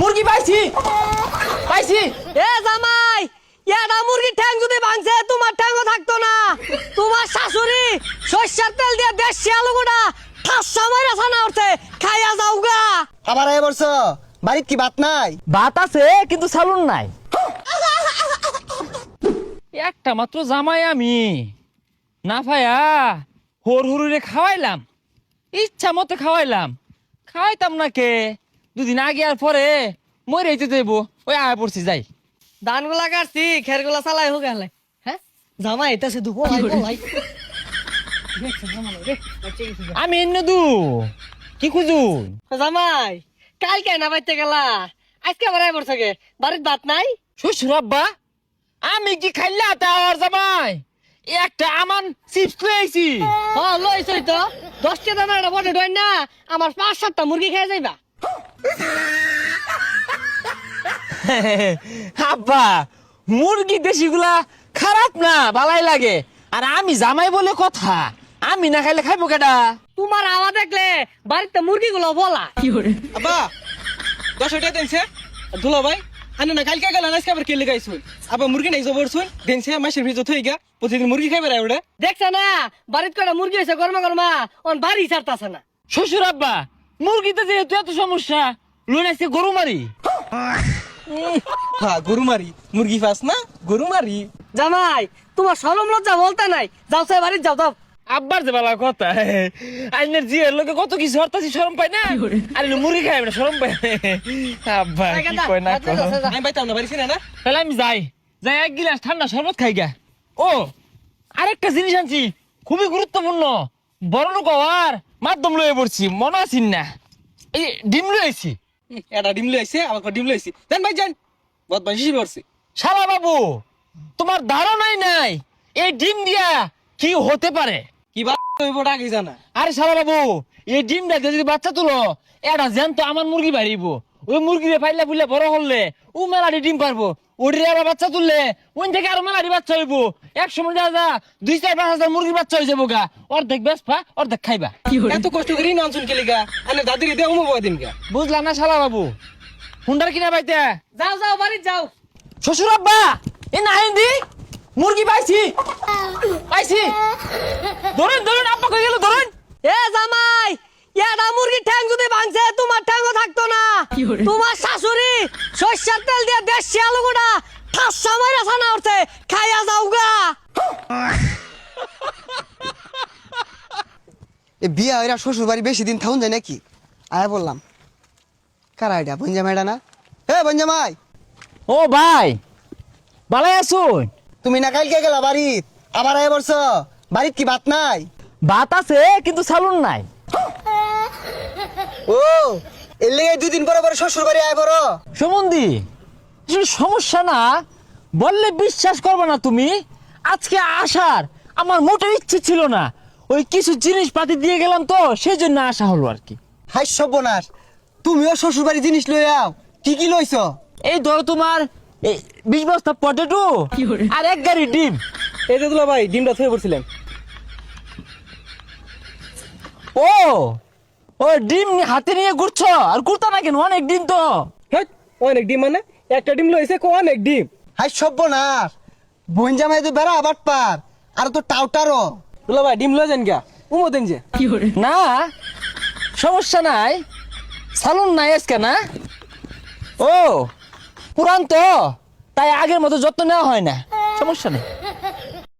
মুরগি পাইছি। পাইছি। এ জামাই এটা মুরগির ঠ্যাং যদি ভাঙছে তোমার ঠ্যাংও থাকতো না। তোমার শাশুড়ি সর্ষের তেল দিয়ে দেশি আলু গোটা ঠাসা মাইরা ছানা উঠছে খাইয়া যাও গা। আবার এ বলছ বাড়িত কি ভাত নাই? ভাত আছে কিন্তু সালুন নাই। একটা মাত্র জামাই আমি। না ভাইয়া হর হরুরে খাওয়াইলাম। ইচ্ছা মতো খাওয়াইলাম। খাওয়াইতাম না কে? দুদিন আগে আর পরে মরে যেতে দেব। ওই আয় পড়ছি যাই। ধানগুলা কাটছি খেরগুলা চালাই হোক হ্যাঁ? জামাই এটা বলাই বলাই আমি এনে দু। কি খুঁজুন? জামাই কালকে না বাইতে গেলা। আজকে আবার আইবার থাকে বাড়ির ভাত নাই? শ্বশুর আব্বা আমি কি খাইলা তা আর জামাই? একটা আমান চিপস খুঁয়েছি। হ লইছই তো। দশটা দানা বটে ডয় না আমার পাঁচ সাতটা মুরগি খেয়ে যাইবা। আব্বা মুরগি দেশিগুলা খারাপ না ভালাই লাগে। আর আমি জামাই বলে কথা আমি না খাইলে খাইবো কেডা? তোমার আওয়া দেখলে বাড়িতে মুরগিগুলো বলা। আব্বা দশ টাকা দিনছে দুলা ভাই আনে না কালকে গেল আজকে আবার কেলে গাইছুন আবার মুরগি নাই জবর শুন দিনছে মাসের ভিতর থই গা প্রতিদিন মুরগি খাইবে রে ওটা দেখছে না বাড়িতে কটা মুরগি হয়েছে গরমা গরমা অন বাড়ি ছাড়তাছে না। শ্বশুর আব্বা মুরগিতে যেহেতু এত সমস্যা লোন আছে গরু মারি। হ্যাঁ গরু মারি। মুরগি ফাস না গরু মারি। জামাই তোমার সরম লজ্জা বলতে নাই। যাও সে বাড়ি যাও যাও। আব্বার যে বালা কথা আইনের জিয়ের লোকে কত কিছু হরতাছি শরম পাই না? আর মুরগি খাইবে না শরম পাই আব্বা কি কয় না কয়। আমি পাইতাম না বাড়ি না তাহলে আমি যাই। যাই এক গিলাস ঠান্ডা শরবত খাই গা। ও আরেকটা জিনিস আনছি খুবই গুরুত্বপূর্ণ। বড় লোক হওয়ার মাধ্যম লয়ে পড়ছি মনে আছিস না? এই ডিম লয়েছি এটা ডিম লইছে আমার ডিম লইছি জান ভাই জান। বহুত বেশি পড়ছি শালা বাবু তোমার ধারণাই নাই। এই ডিম দিয়া কি হতে পারে? কি বা হইব আগে জানা? আরে শালা বাবু এই ডিমটা দিয়ে যদি বাচ্চা তুলো এটা জ্যান্ত আমার মুরগি বাড়িব। ওই মুরগি পাইলে বুঝলে বড় হলে ও মেলাটি ডিম পারব। ওটির আবার বাচ্চা তুললে। ওই থেকে আরও মেলাটি বাচ্চা হইব। এক সময় দেখা যা দুই চার পাঁচ হাজার মুরগি বাচ্চা হয়ে যাব গা। অর্ধেক বেসপা অর্ধেক খাইবা। এত কষ্ট করি না আনছুন কেলে গা। আনে দাদিরে দেও মো দিন গা। বুঝলা না শালা বাবু। হুন্ডার কিনা পাইতে যাও যাও বাড়ি যাও। শ্বশুর আব্বা এ না হিন্দি মুরগি পাইছি। পাইছি। ধরুন ধরুন আব্বা কই গেল ধরুন। এ জামাই এটা মুরগির ঠ্যাং যদি ভাঙছে তোমার ঠ্যাংও থাকতো না তোমার শাশুড়ি সর্ষের তেল দিয়ে দেশি আলু গোটা ঠাসা মাইরা ছানা উঠছে খাইয়া যাও গা। এ বিয়া হইরা শ্বশুর বাড়ি বেশি দিন থাকুন যায় নাকি? আয় বললাম। কারা এটা? না? হে বঞ্জামাই ও ভাই ভালাই আসুন তুমি না কালকে গেলা বাড়িত? আবার আয় বলছ বাড়িত কি ভাত নাই? ভাত আছে কিন্তু সালুন নাই। ও এর লেগে দুদিন পরে পরে শ্বশুর বাড়ি আয় বড় সুমন্দি আসলে সমস্যা না। বললে বিশ্বাস করবে না তুমি। আজকে আসার আমার মোটের ইচ্ছে ছিল না। ওই কিছু জিনিসপাতি দিয়ে গেলাম তো সেই জন্য আসা হলো আর কি। হাই সব্যনাশ তুমিও শ্বশুর বাড়ি জিনিস লই আও। কি কি লইছ? এই ধরো তোমার এই বিশ বস্তা পটেটো আর এক গাড়ি ডিম। এই যে দুলা ভাই ডিমটা থয়ে পড়ছিলেন। ও ও ডিম হাতে নিয়ে ঘুরছো? আর ঘুরতা না কেন? অনেক ডিম তো। হ্যাঁ অনেক ডিম মানে? একটা ডিম লইছে কো অনেক ডিম। হাই সব্যনাশ। বঞ্জামাই তো বেড়া আবার পার। আর তো টাউটারও। দুলা ভাই ডিম লয়ে যান গা উমো দেন যে। না সমস্যা নাই। সালুন নাই আজকে না? ও পুরান তো। তাই আগের মতো যত্ন নেওয়া হয় না। সমস্যা নেই।